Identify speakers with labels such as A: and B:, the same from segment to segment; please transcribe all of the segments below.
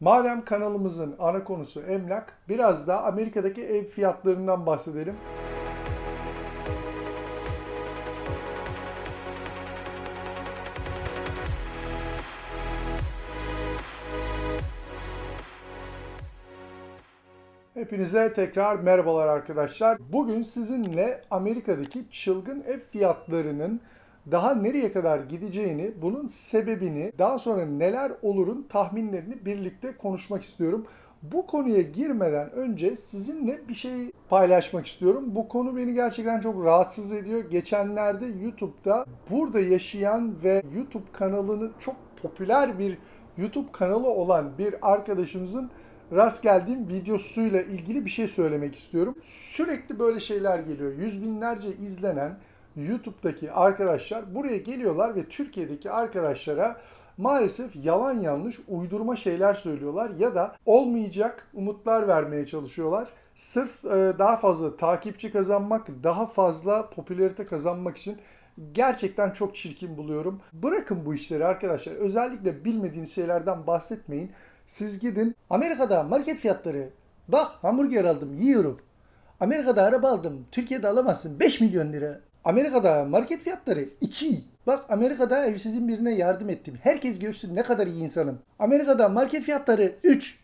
A: Madem kanalımızın ana konusu emlak, biraz da Amerika'daki ev fiyatlarından bahsedelim. Hepinize tekrar merhabalar arkadaşlar. Bugün sizinle Amerika'daki çılgın ev fiyatlarının daha nereye kadar gideceğini, bunun sebebini, daha sonra neler olurun tahminlerini birlikte konuşmak istiyorum. Bu konuya girmeden önce sizinle bir şey paylaşmak istiyorum. Bu konu beni gerçekten çok rahatsız ediyor. Geçenlerde YouTube'da burada yaşayan ve YouTube kanalını çok popüler bir YouTube kanalı olan bir arkadaşımızın rast geldiğim videosuyla ilgili bir şey söylemek istiyorum. Sürekli böyle şeyler geliyor. Yüz binlerce izlenen YouTube'daki arkadaşlar buraya geliyorlar ve Türkiye'deki arkadaşlara maalesef yalan yanlış uydurma şeyler söylüyorlar ya da olmayacak umutlar vermeye çalışıyorlar. Sırf e, daha fazla takipçi kazanmak, daha fazla popülarite kazanmak için gerçekten çok çirkin buluyorum. Bırakın bu işleri arkadaşlar. Özellikle bilmediğiniz şeylerden bahsetmeyin. Siz gidin Amerika'da market fiyatları bak hamburger aldım yiyorum. Amerika'da araba aldım. Türkiye'de alamazsın 5 milyon lira. Amerika'da market fiyatları 2. Bak Amerika'da evsizin birine yardım ettim. Herkes görsün ne kadar iyi insanım. Amerika'da market fiyatları 3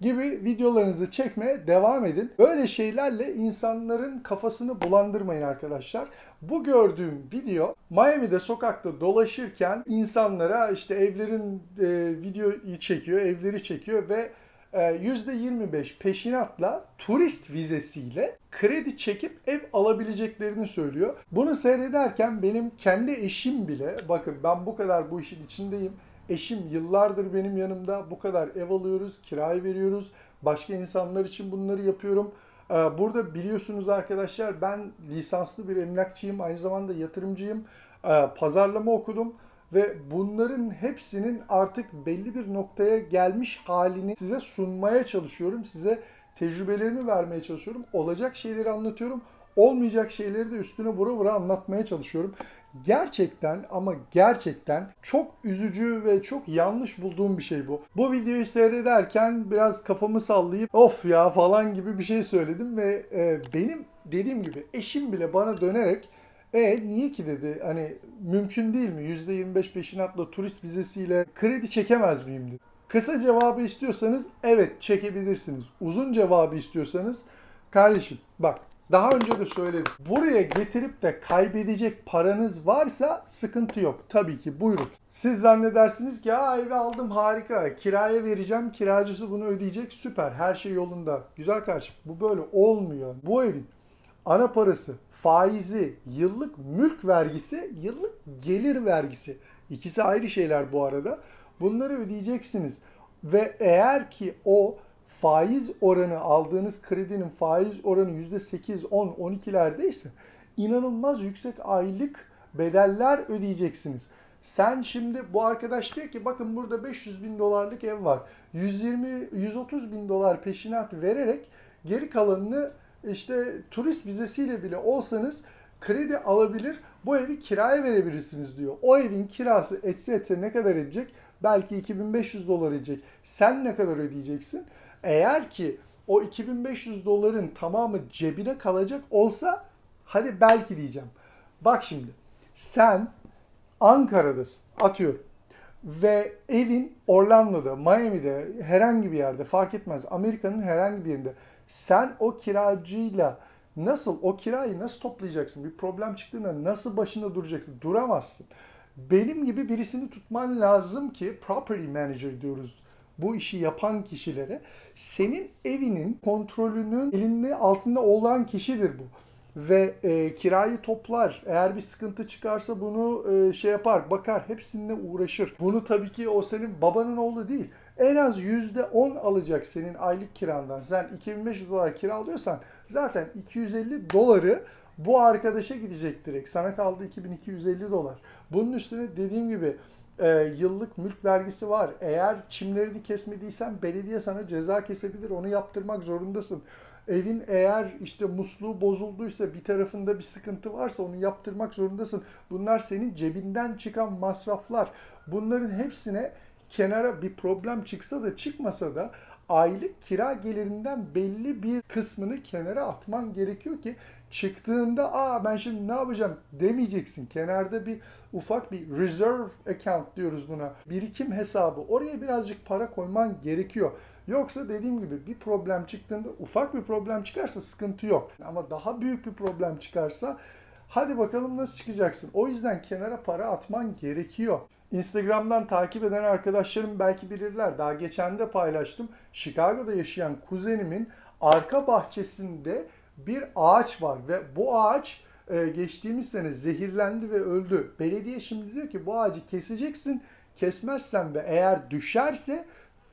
A: gibi videolarınızı çekmeye devam edin. Böyle şeylerle insanların kafasını bulandırmayın arkadaşlar. Bu gördüğüm video Miami'de sokakta dolaşırken insanlara işte evlerin e, videoyu çekiyor, evleri çekiyor ve %25 peşinatla turist vizesiyle kredi çekip ev alabileceklerini söylüyor. Bunu seyrederken benim kendi eşim bile bakın ben bu kadar bu işin içindeyim. Eşim yıllardır benim yanımda bu kadar ev alıyoruz, kirayı veriyoruz. Başka insanlar için bunları yapıyorum. Ee, Burada biliyorsunuz arkadaşlar ben lisanslı bir emlakçıyım, aynı zamanda yatırımcıyım. Ee, Pazarlama okudum ve bunların hepsinin artık belli bir noktaya gelmiş halini size sunmaya çalışıyorum. Size tecrübelerimi vermeye çalışıyorum. Olacak şeyleri anlatıyorum. Olmayacak şeyleri de üstüne vura vura anlatmaya çalışıyorum. Gerçekten ama gerçekten çok üzücü ve çok yanlış bulduğum bir şey bu. Bu videoyu seyrederken biraz kafamı sallayıp of ya falan gibi bir şey söyledim ve e, benim dediğim gibi eşim bile bana dönerek e niye ki dedi hani mümkün değil mi %25 peşinatla turist vizesiyle kredi çekemez miyim dedi. Kısa cevabı istiyorsanız evet çekebilirsiniz. Uzun cevabı istiyorsanız kardeşim bak daha önce de söyledim. Buraya getirip de kaybedecek paranız varsa sıkıntı yok. Tabii ki buyurun. Siz zannedersiniz ki ya evi aldım harika. Kiraya vereceğim. Kiracısı bunu ödeyecek. Süper. Her şey yolunda. Güzel kardeşim. Bu böyle olmuyor. Bu evin ana parası, faizi, yıllık mülk vergisi, yıllık gelir vergisi. İkisi ayrı şeyler bu arada. Bunları ödeyeceksiniz. Ve eğer ki o faiz oranı aldığınız kredinin faiz oranı %8, 10, 12'lerdeyse inanılmaz yüksek aylık bedeller ödeyeceksiniz. Sen şimdi bu arkadaş diyor ki bakın burada 500 bin dolarlık ev var. 120, 130 bin dolar peşinat vererek geri kalanını işte turist vizesiyle bile olsanız kredi alabilir, bu evi kiraya verebilirsiniz diyor. O evin kirası etse etse ne kadar edecek? Belki 2500 dolar edecek. Sen ne kadar ödeyeceksin? Eğer ki o 2500 doların tamamı cebine kalacak olsa hadi belki diyeceğim. Bak şimdi sen Ankara'dasın atıyorum ve evin Orlando'da, Miami'de herhangi bir yerde fark etmez Amerika'nın herhangi bir yerinde sen o kiracıyla nasıl o kirayı nasıl toplayacaksın? Bir problem çıktığında nasıl başında duracaksın? Duramazsın. Benim gibi birisini tutman lazım ki property manager diyoruz bu işi yapan kişilere. Senin evinin kontrolünün elinde altında olan kişidir bu ve e, kirayı toplar. Eğer bir sıkıntı çıkarsa bunu e, şey yapar, bakar, hepsine uğraşır. Bunu tabii ki o senin babanın oğlu değil. En az %10 alacak senin aylık kirandan. Sen 2500 dolar kira alıyorsan zaten 250 doları bu arkadaşa gidecek direkt. Sana kaldı 2250 dolar. Bunun üstüne dediğim gibi e, yıllık mülk vergisi var. Eğer çimlerini kesmediysen belediye sana ceza kesebilir. Onu yaptırmak zorundasın. Evin eğer işte musluğu bozulduysa bir tarafında bir sıkıntı varsa onu yaptırmak zorundasın. Bunlar senin cebinden çıkan masraflar. Bunların hepsine kenara bir problem çıksa da çıkmasa da aylık kira gelirinden belli bir kısmını kenara atman gerekiyor ki çıktığında aa ben şimdi ne yapacağım demeyeceksin. Kenarda bir ufak bir reserve account diyoruz buna. Birikim hesabı. Oraya birazcık para koyman gerekiyor. Yoksa dediğim gibi bir problem çıktığında ufak bir problem çıkarsa sıkıntı yok. Ama daha büyük bir problem çıkarsa hadi bakalım nasıl çıkacaksın. O yüzden kenara para atman gerekiyor. Instagram'dan takip eden arkadaşlarım belki bilirler. Daha geçen de paylaştım. Chicago'da yaşayan kuzenimin arka bahçesinde bir ağaç var ve bu ağaç e, geçtiğimiz sene zehirlendi ve öldü. Belediye şimdi diyor ki bu ağacı keseceksin. Kesmezsen ve eğer düşerse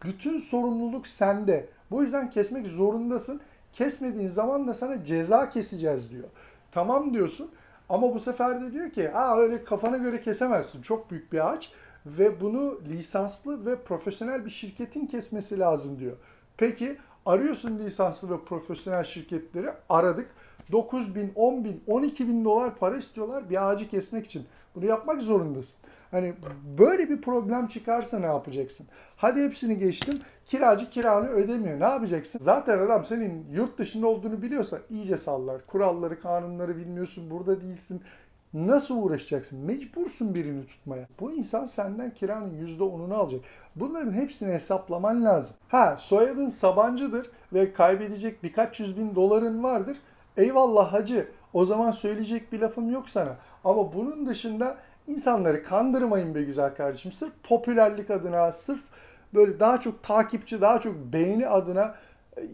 A: bütün sorumluluk sende. Bu yüzden kesmek zorundasın. Kesmediğin zaman da sana ceza keseceğiz diyor. Tamam diyorsun. Ama bu sefer de diyor ki Aa, öyle kafana göre kesemezsin. Çok büyük bir ağaç ve bunu lisanslı ve profesyonel bir şirketin kesmesi lazım diyor. Peki arıyorsun lisanslı ve profesyonel şirketleri aradık. 9 bin, 10 bin, 12 bin dolar para istiyorlar bir ağacı kesmek için. Bunu yapmak zorundasın. Hani böyle bir problem çıkarsa ne yapacaksın? Hadi hepsini geçtim. Kiracı kiranı ödemiyor. Ne yapacaksın? Zaten adam senin yurt dışında olduğunu biliyorsa iyice sallar. Kuralları, kanunları bilmiyorsun. Burada değilsin. Nasıl uğraşacaksın? Mecbursun birini tutmaya. Bu insan senden kiranın %10'unu alacak. Bunların hepsini hesaplaman lazım. Ha soyadın Sabancı'dır ve kaybedecek birkaç yüz bin doların vardır. Eyvallah hacı. O zaman söyleyecek bir lafım yok sana. Ama bunun dışında insanları kandırmayın be güzel kardeşim. Sırf popülerlik adına, sırf böyle daha çok takipçi, daha çok beğeni adına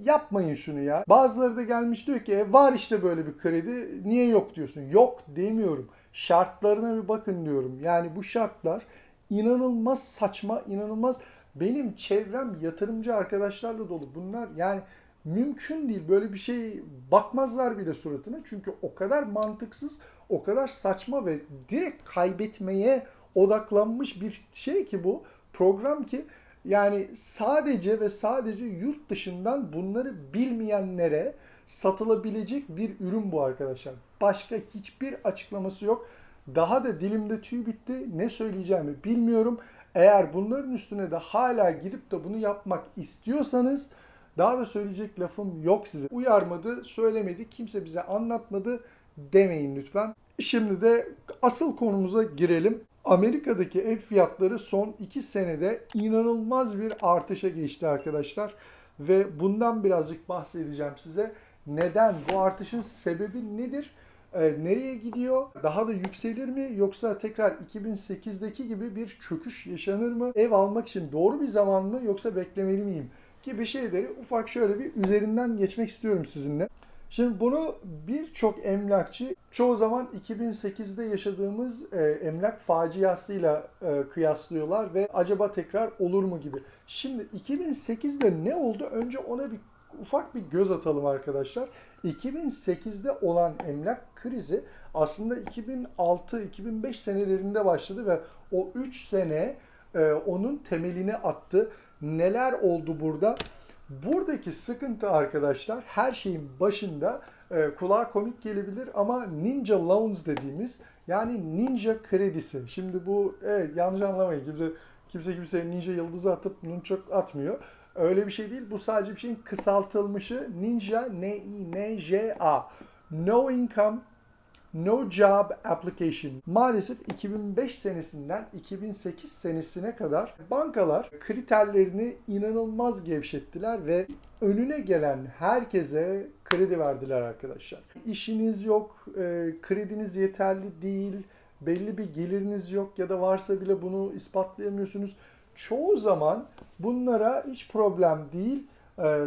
A: yapmayın şunu ya. Bazıları da gelmiş diyor ki "E, var işte böyle bir kredi niye yok diyorsun. Yok demiyorum. Şartlarına bir bakın diyorum. Yani bu şartlar inanılmaz saçma, inanılmaz benim çevrem yatırımcı arkadaşlarla dolu. Bunlar yani mümkün değil. Böyle bir şey bakmazlar bile suratına. Çünkü o kadar mantıksız, o kadar saçma ve direkt kaybetmeye odaklanmış bir şey ki bu program ki yani sadece ve sadece yurt dışından bunları bilmeyenlere satılabilecek bir ürün bu arkadaşlar. Başka hiçbir açıklaması yok. Daha da dilimde tüy bitti. Ne söyleyeceğimi bilmiyorum. Eğer bunların üstüne de hala gidip de bunu yapmak istiyorsanız daha da söyleyecek lafım yok size. Uyarmadı, söylemedi, kimse bize anlatmadı demeyin lütfen. Şimdi de asıl konumuza girelim. Amerika'daki ev fiyatları son 2 senede inanılmaz bir artışa geçti arkadaşlar. Ve bundan birazcık bahsedeceğim size. Neden? Bu artışın sebebi nedir? Ee, nereye gidiyor? Daha da yükselir mi? Yoksa tekrar 2008'deki gibi bir çöküş yaşanır mı? Ev almak için doğru bir zaman mı? Yoksa beklemeli miyim? Gibi şeyleri ufak şöyle bir üzerinden geçmek istiyorum sizinle. Şimdi bunu birçok emlakçı çoğu zaman 2008'de yaşadığımız e, emlak faciasıyla e, kıyaslıyorlar ve acaba tekrar olur mu gibi. Şimdi 2008'de ne oldu? Önce ona bir ufak bir göz atalım arkadaşlar. 2008'de olan emlak krizi aslında 2006-2005 senelerinde başladı ve o 3 sene e, onun temelini attı. Neler oldu burada? Buradaki sıkıntı arkadaşlar her şeyin başında e, kulağa komik gelebilir ama Ninja Loans dediğimiz yani Ninja kredisi. Şimdi bu evet yanlış anlamayın kimse kimse kimseye Ninja yıldızı atıp nunchuk atmıyor. Öyle bir şey değil. Bu sadece bir şeyin kısaltılmışı Ninja N-I-N-J-A. No Income No Job Application. Maalesef 2005 senesinden 2008 senesine kadar bankalar kriterlerini inanılmaz gevşettiler ve önüne gelen herkese kredi verdiler arkadaşlar. İşiniz yok, e, krediniz yeterli değil, belli bir geliriniz yok ya da varsa bile bunu ispatlayamıyorsunuz. Çoğu zaman bunlara hiç problem değil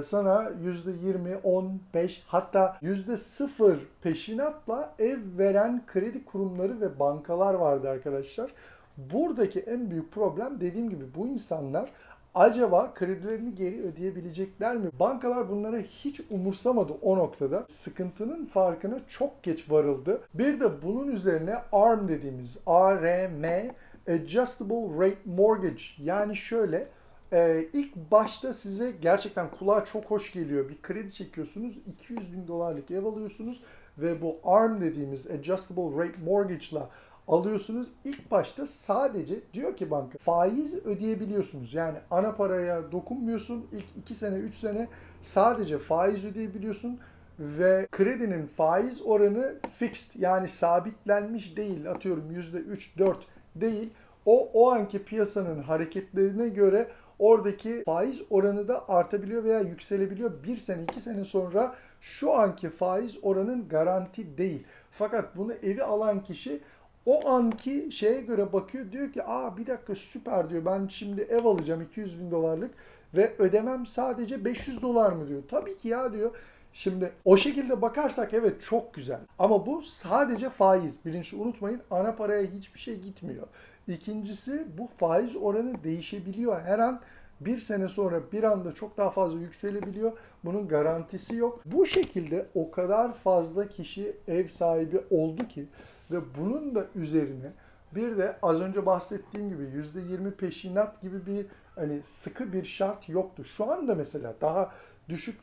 A: sana %20, 15 hatta %0 peşinatla ev veren kredi kurumları ve bankalar vardı arkadaşlar. Buradaki en büyük problem dediğim gibi bu insanlar acaba kredilerini geri ödeyebilecekler mi? Bankalar bunlara hiç umursamadı o noktada. Sıkıntının farkına çok geç varıldı. Bir de bunun üzerine ARM dediğimiz ARM Adjustable Rate Mortgage yani şöyle ee, ilk başta size gerçekten kulağa çok hoş geliyor. Bir kredi çekiyorsunuz, 200 bin dolarlık ev alıyorsunuz ve bu ARM dediğimiz Adjustable Rate Mortgage'la alıyorsunuz. İlk başta sadece diyor ki banka faiz ödeyebiliyorsunuz. Yani ana paraya dokunmuyorsun. İlk 2 sene 3 sene sadece faiz ödeyebiliyorsun ve kredinin faiz oranı fixed yani sabitlenmiş değil. Atıyorum %3 4 değil. O o anki piyasanın hareketlerine göre oradaki faiz oranı da artabiliyor veya yükselebiliyor. Bir sene iki sene sonra şu anki faiz oranın garanti değil. Fakat bunu evi alan kişi o anki şeye göre bakıyor diyor ki aa bir dakika süper diyor ben şimdi ev alacağım 200 bin dolarlık ve ödemem sadece 500 dolar mı diyor. Tabii ki ya diyor. Şimdi o şekilde bakarsak evet çok güzel. Ama bu sadece faiz. Birinci unutmayın ana paraya hiçbir şey gitmiyor. İkincisi bu faiz oranı değişebiliyor. Her an bir sene sonra bir anda çok daha fazla yükselebiliyor. Bunun garantisi yok. Bu şekilde o kadar fazla kişi ev sahibi oldu ki ve bunun da üzerine bir de az önce bahsettiğim gibi %20 peşinat gibi bir hani sıkı bir şart yoktu. Şu anda mesela daha düşük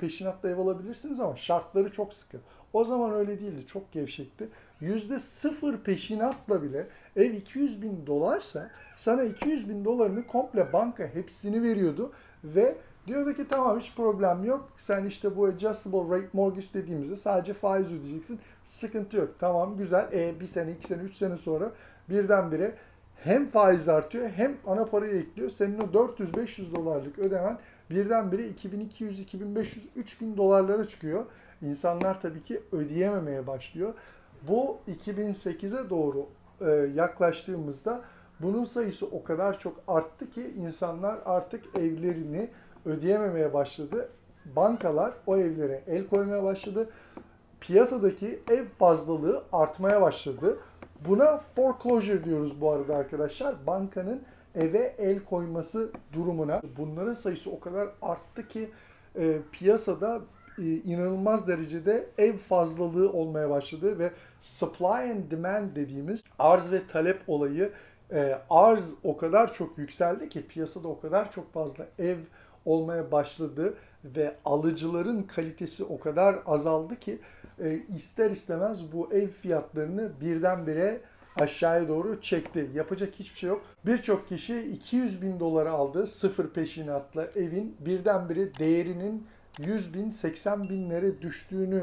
A: peşinatla ev alabilirsiniz ama şartları çok sıkı. O zaman öyle değildi. Çok gevşekti. Yüzde sıfır peşinatla bile ev 200 bin dolarsa sana 200 bin dolarını komple banka hepsini veriyordu ve diyordu ki tamam hiç problem yok. Sen işte bu adjustable rate mortgage dediğimizde sadece faiz ödeyeceksin. Sıkıntı yok. Tamam güzel. E, bir sene, iki sene, üç sene sonra birdenbire hem faiz artıyor hem ana parayı ekliyor. Senin o 400-500 dolarlık ödemen birdenbire 2200, 2500, 3000 dolarlara çıkıyor. İnsanlar tabii ki ödeyememeye başlıyor. Bu 2008'e doğru e, yaklaştığımızda bunun sayısı o kadar çok arttı ki insanlar artık evlerini ödeyememeye başladı. Bankalar o evlere el koymaya başladı. Piyasadaki ev fazlalığı artmaya başladı. Buna foreclosure diyoruz bu arada arkadaşlar. Bankanın eve el koyması durumuna. Bunların sayısı o kadar arttı ki e, piyasada inanılmaz derecede ev fazlalığı olmaya başladı ve supply and demand dediğimiz arz ve talep olayı e, arz o kadar çok yükseldi ki piyasada o kadar çok fazla ev olmaya başladı ve alıcıların kalitesi o kadar azaldı ki e, ister istemez bu ev fiyatlarını birdenbire aşağıya doğru çekti. Yapacak hiçbir şey yok. Birçok kişi 200 bin dolara aldı sıfır peşinatla evin birdenbire değerinin 100 bin 80 binlere düştüğünü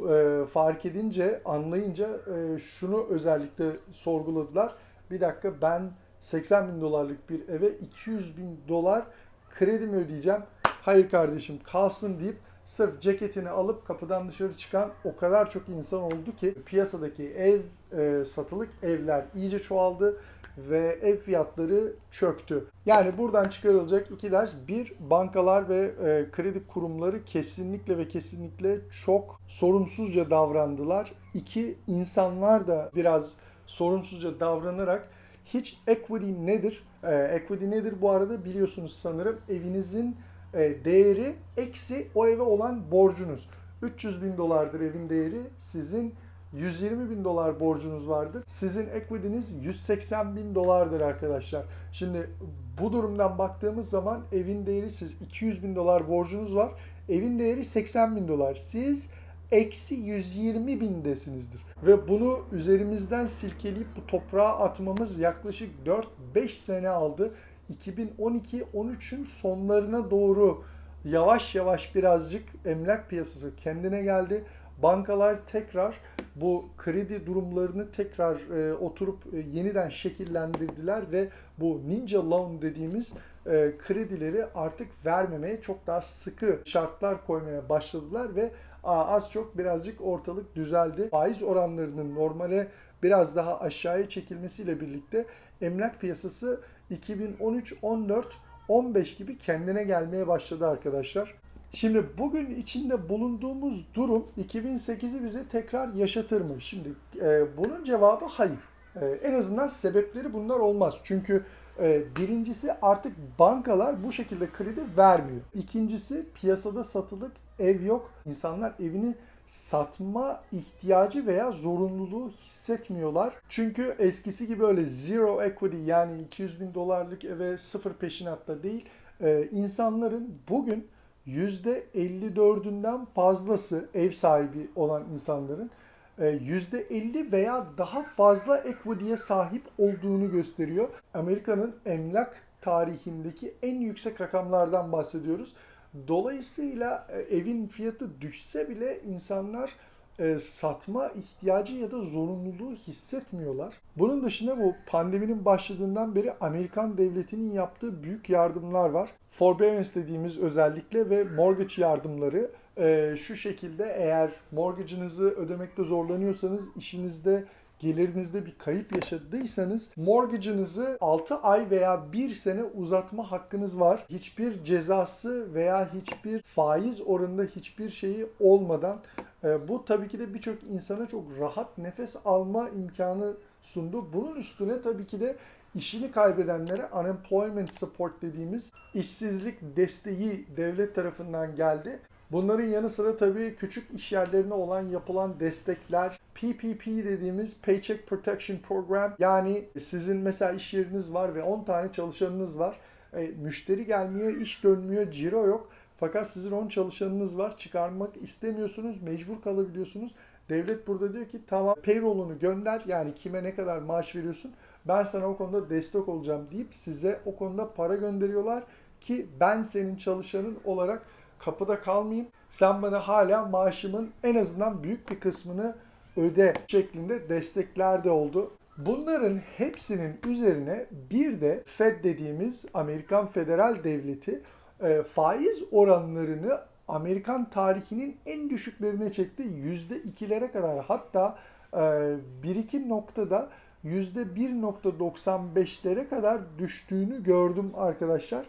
A: e, fark edince anlayınca e, şunu özellikle sorguladılar. Bir dakika ben 80 bin dolarlık bir eve 200 bin dolar kredi mi ödeyeceğim? Hayır kardeşim kalsın deyip sırf ceketini alıp kapıdan dışarı çıkan o kadar çok insan oldu ki piyasadaki ev e, satılık evler iyice çoğaldı ve ev fiyatları çöktü. Yani buradan çıkarılacak iki ders. Bir, bankalar ve e, kredi kurumları kesinlikle ve kesinlikle çok sorumsuzca davrandılar. İki, insanlar da biraz sorumsuzca davranarak hiç equity nedir? E, equity nedir bu arada biliyorsunuz sanırım evinizin e, değeri eksi o eve olan borcunuz. 300 bin dolardır evin değeri sizin 120 bin dolar borcunuz vardır. Sizin equity'niz 180 bin dolardır arkadaşlar. Şimdi bu durumdan baktığımız zaman evin değeri siz 200 bin dolar borcunuz var. Evin değeri 80 bin dolar. Siz eksi 120 bindesinizdir. Ve bunu üzerimizden silkeleyip bu toprağa atmamız yaklaşık 4-5 sene aldı. 2012-13'ün sonlarına doğru yavaş yavaş birazcık emlak piyasası kendine geldi. Bankalar tekrar bu kredi durumlarını tekrar e, oturup e, yeniden şekillendirdiler ve bu ninja loan dediğimiz e, kredileri artık vermemeye çok daha sıkı şartlar koymaya başladılar ve a, az çok birazcık ortalık düzeldi. Faiz oranlarının normale biraz daha aşağıya çekilmesiyle birlikte emlak piyasası 2013, 14, 15 gibi kendine gelmeye başladı arkadaşlar. Şimdi bugün içinde bulunduğumuz durum 2008'i bize tekrar yaşatır mı? Şimdi e, bunun cevabı hayır. E, en azından sebepleri bunlar olmaz. Çünkü e, birincisi artık bankalar bu şekilde kredi vermiyor. İkincisi piyasada satılık ev yok. İnsanlar evini satma ihtiyacı veya zorunluluğu hissetmiyorlar. Çünkü eskisi gibi öyle zero equity yani 200 bin dolarlık eve sıfır peşinatta değil. Ee, insanların bugün %54'ünden fazlası ev sahibi olan insanların e, %50 veya daha fazla equity'ye sahip olduğunu gösteriyor. Amerika'nın emlak tarihindeki en yüksek rakamlardan bahsediyoruz. Dolayısıyla e, evin fiyatı düşse bile insanlar e, satma ihtiyacı ya da zorunluluğu hissetmiyorlar. Bunun dışında bu pandeminin başladığından beri Amerikan devletinin yaptığı büyük yardımlar var. Forbearance dediğimiz özellikle ve mortgage yardımları e, şu şekilde eğer mortgage'ınızı ödemekte zorlanıyorsanız işinizde gelirinizde bir kayıp yaşadıysanız mortgage'ınızı 6 ay veya 1 sene uzatma hakkınız var. Hiçbir cezası veya hiçbir faiz oranında hiçbir şeyi olmadan e, bu tabii ki de birçok insana çok rahat nefes alma imkanı sundu. Bunun üstüne tabii ki de işini kaybedenlere unemployment support dediğimiz işsizlik desteği devlet tarafından geldi. Bunların yanı sıra tabii küçük iş yerlerine olan yapılan destekler, PPP dediğimiz Paycheck Protection Program yani sizin mesela iş yeriniz var ve 10 tane çalışanınız var. E, müşteri gelmiyor, iş dönmüyor, ciro yok. Fakat sizin 10 çalışanınız var, çıkarmak istemiyorsunuz, mecbur kalabiliyorsunuz. Devlet burada diyor ki tamam payroll'unu gönder yani kime ne kadar maaş veriyorsun ben sana o konuda destek olacağım deyip size o konuda para gönderiyorlar ki ben senin çalışanın olarak kapıda kalmayayım. Sen bana hala maaşımın en azından büyük bir kısmını öde şeklinde destekler de oldu. Bunların hepsinin üzerine bir de Fed dediğimiz Amerikan Federal Devleti e, faiz oranlarını Amerikan tarihinin en düşüklerine çekti. %2'lere kadar hatta e, bir iki noktada %1.95'lere kadar düştüğünü gördüm arkadaşlar.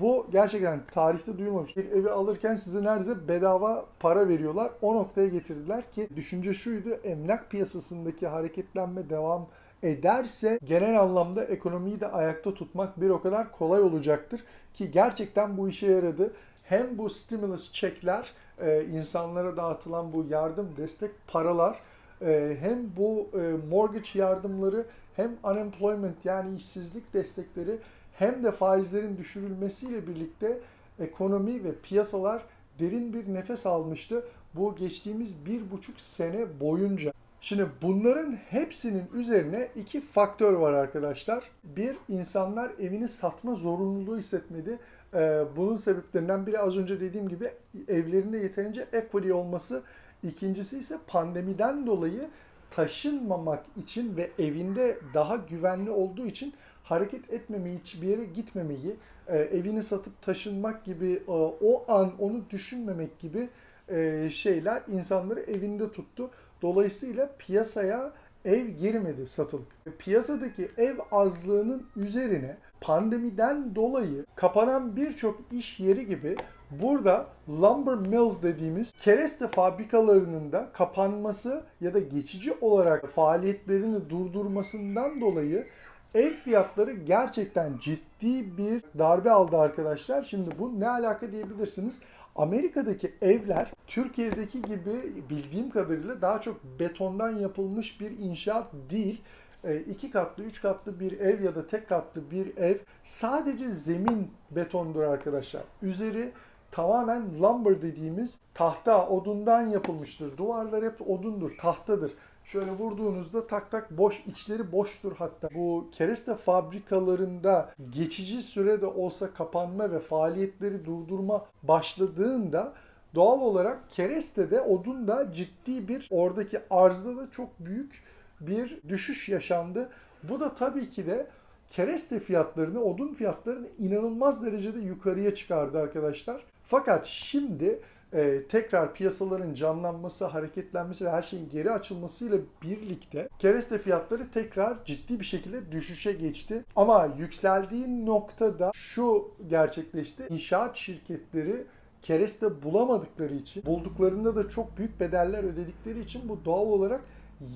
A: Bu gerçekten tarihte duyulmamış. Bir evi alırken size neredeyse bedava para veriyorlar. O noktaya getirdiler ki düşünce şuydu. Emlak piyasasındaki hareketlenme devam ederse genel anlamda ekonomiyi de ayakta tutmak bir o kadar kolay olacaktır. Ki gerçekten bu işe yaradı. Hem bu stimulus çekler, e, insanlara dağıtılan bu yardım, destek paralar e, hem bu e, mortgage yardımları hem unemployment yani işsizlik destekleri hem de faizlerin düşürülmesiyle birlikte ekonomi ve piyasalar derin bir nefes almıştı. Bu geçtiğimiz bir buçuk sene boyunca. Şimdi bunların hepsinin üzerine iki faktör var arkadaşlar. Bir, insanlar evini satma zorunluluğu hissetmedi. Ee, bunun sebeplerinden biri az önce dediğim gibi evlerinde yeterince equity olması. İkincisi ise pandemiden dolayı taşınmamak için ve evinde daha güvenli olduğu için hareket etmemeyi, hiçbir yere gitmemeyi, e, evini satıp taşınmak gibi e, o an onu düşünmemek gibi e, şeyler insanları evinde tuttu. Dolayısıyla piyasaya ev girmedi satılık. Piyasadaki ev azlığının üzerine pandemiden dolayı kapanan birçok iş yeri gibi burada lumber mills dediğimiz kereste fabrikalarının da kapanması ya da geçici olarak faaliyetlerini durdurmasından dolayı ev fiyatları gerçekten ciddi bir darbe aldı arkadaşlar. Şimdi bu ne alaka diyebilirsiniz. Amerika'daki evler Türkiye'deki gibi bildiğim kadarıyla daha çok betondan yapılmış bir inşaat değil. E, iki katlı, üç katlı bir ev ya da tek katlı bir ev sadece zemin betondur arkadaşlar. Üzeri tamamen lumber dediğimiz tahta, odundan yapılmıştır. Duvarlar hep odundur, tahtadır. Şöyle vurduğunuzda tak tak boş, içleri boştur hatta. Bu kereste fabrikalarında geçici sürede olsa kapanma ve faaliyetleri durdurma başladığında doğal olarak kerestede odun da ciddi bir oradaki arzda da çok büyük bir düşüş yaşandı. Bu da tabii ki de kereste fiyatlarını, odun fiyatlarını inanılmaz derecede yukarıya çıkardı arkadaşlar. Fakat şimdi e, tekrar piyasaların canlanması, hareketlenmesi ve her şeyin geri açılmasıyla birlikte kereste fiyatları tekrar ciddi bir şekilde düşüşe geçti. Ama yükseldiği noktada şu gerçekleşti. İnşaat şirketleri kereste bulamadıkları için, bulduklarında da çok büyük bedeller ödedikleri için bu doğal olarak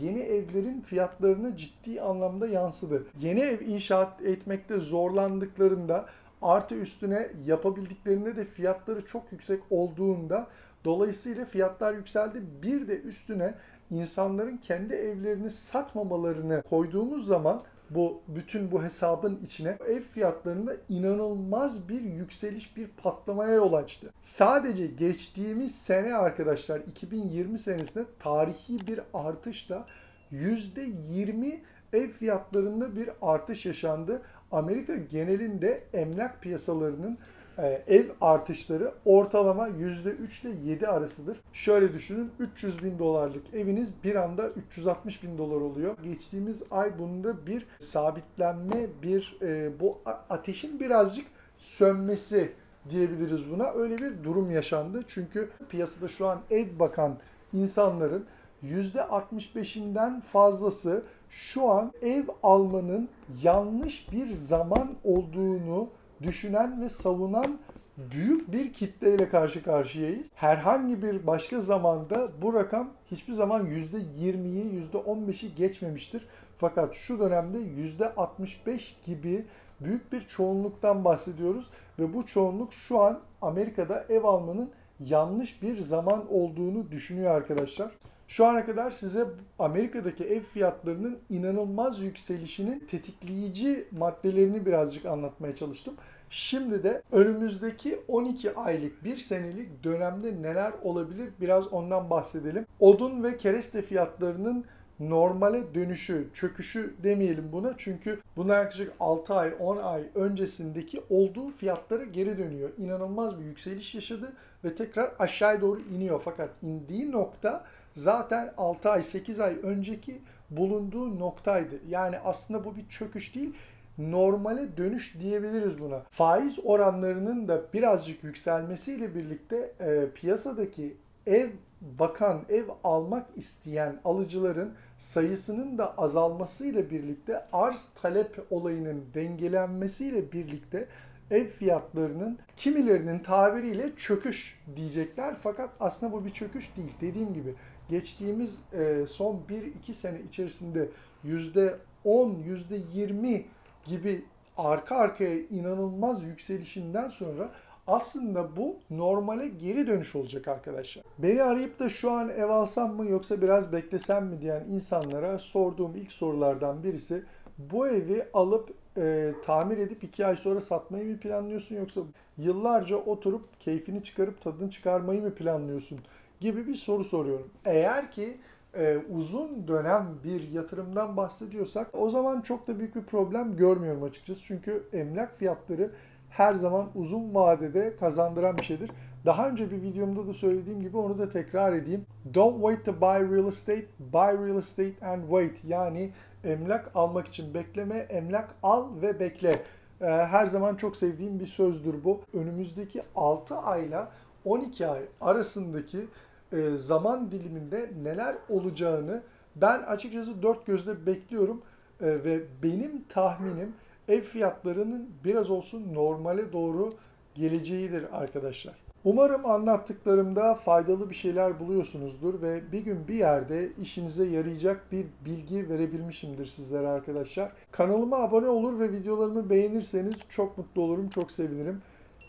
A: yeni evlerin fiyatlarına ciddi anlamda yansıdı. Yeni ev inşaat etmekte zorlandıklarında Artı üstüne yapabildiklerinde de fiyatları çok yüksek olduğunda dolayısıyla fiyatlar yükseldi. Bir de üstüne insanların kendi evlerini satmamalarını koyduğumuz zaman bu bütün bu hesabın içine ev fiyatlarında inanılmaz bir yükseliş, bir patlamaya yol açtı. Sadece geçtiğimiz sene arkadaşlar 2020 senesinde tarihi bir artışla %20 ev fiyatlarında bir artış yaşandı. Amerika genelinde emlak piyasalarının e, ev artışları ortalama %3 ile 7 arasıdır. Şöyle düşünün 300 bin dolarlık eviniz bir anda 360 bin dolar oluyor. Geçtiğimiz ay bunda bir sabitlenme, bir e, bu ateşin birazcık sönmesi diyebiliriz buna. Öyle bir durum yaşandı. Çünkü piyasada şu an ev bakan insanların %65'inden fazlası şu an ev almanın yanlış bir zaman olduğunu düşünen ve savunan büyük bir kitleyle karşı karşıyayız. Herhangi bir başka zamanda bu rakam hiçbir zaman %20'yi, %15'i geçmemiştir. Fakat şu dönemde %65 gibi büyük bir çoğunluktan bahsediyoruz ve bu çoğunluk şu an Amerika'da ev almanın yanlış bir zaman olduğunu düşünüyor arkadaşlar. Şu ana kadar size Amerika'daki ev fiyatlarının inanılmaz yükselişinin tetikleyici maddelerini birazcık anlatmaya çalıştım. Şimdi de önümüzdeki 12 aylık, 1 senelik dönemde neler olabilir biraz ondan bahsedelim. Odun ve kereste fiyatlarının normale dönüşü, çöküşü demeyelim buna. Çünkü bunlar yaklaşık 6 ay, 10 ay öncesindeki olduğu fiyatlara geri dönüyor. İnanılmaz bir yükseliş yaşadı ve tekrar aşağıya doğru iniyor. Fakat indiği nokta zaten 6 ay, 8 ay önceki bulunduğu noktaydı. Yani aslında bu bir çöküş değil, normale dönüş diyebiliriz buna. Faiz oranlarının da birazcık yükselmesiyle birlikte e, piyasadaki ev bakan, ev almak isteyen alıcıların sayısının da azalmasıyla birlikte arz talep olayının dengelenmesiyle birlikte ev fiyatlarının kimilerinin tabiriyle çöküş diyecekler. Fakat aslında bu bir çöküş değil. Dediğim gibi geçtiğimiz e, son 1-2 sene içerisinde %10, %20 gibi arka arkaya inanılmaz yükselişinden sonra aslında bu normale geri dönüş olacak arkadaşlar. Beni arayıp da şu an ev alsam mı yoksa biraz beklesem mi diyen insanlara sorduğum ilk sorulardan birisi bu evi alıp e, tamir edip iki ay sonra satmayı mı planlıyorsun yoksa yıllarca oturup keyfini çıkarıp tadını çıkarmayı mı planlıyorsun gibi bir soru soruyorum. Eğer ki e, uzun dönem bir yatırımdan bahsediyorsak o zaman çok da büyük bir problem görmüyorum açıkçası. Çünkü emlak fiyatları her zaman uzun vadede kazandıran bir şeydir. Daha önce bir videomda da söylediğim gibi onu da tekrar edeyim. Don't wait to buy real estate, buy real estate and wait. Yani emlak almak için bekleme, emlak al ve bekle. Ee, Her zaman çok sevdiğim bir sözdür bu. Önümüzdeki 6 ayla 12 ay arasındaki e, zaman diliminde neler olacağını ben açıkçası dört gözle bekliyorum E, ve benim tahminim ev fiyatlarının biraz olsun normale doğru geleceğidir arkadaşlar. Umarım anlattıklarımda faydalı bir şeyler buluyorsunuzdur ve bir gün bir yerde işinize yarayacak bir bilgi verebilmişimdir sizlere arkadaşlar. Kanalıma abone olur ve videolarımı beğenirseniz çok mutlu olurum, çok sevinirim.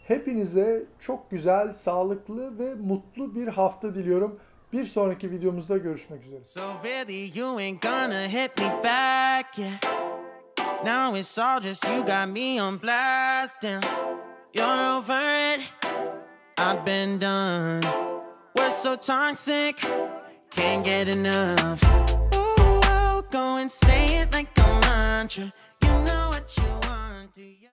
A: Hepinize çok güzel, sağlıklı ve mutlu bir hafta diliyorum. Bir sonraki videomuzda görüşmek üzere.
B: So really, you ain't gonna hit me back, yeah. Now it's all just you got me on blast, damn. You're over it, I've been done. We're so toxic, can't get enough. Ooh, go and say it like a mantra. You know what you want, do you?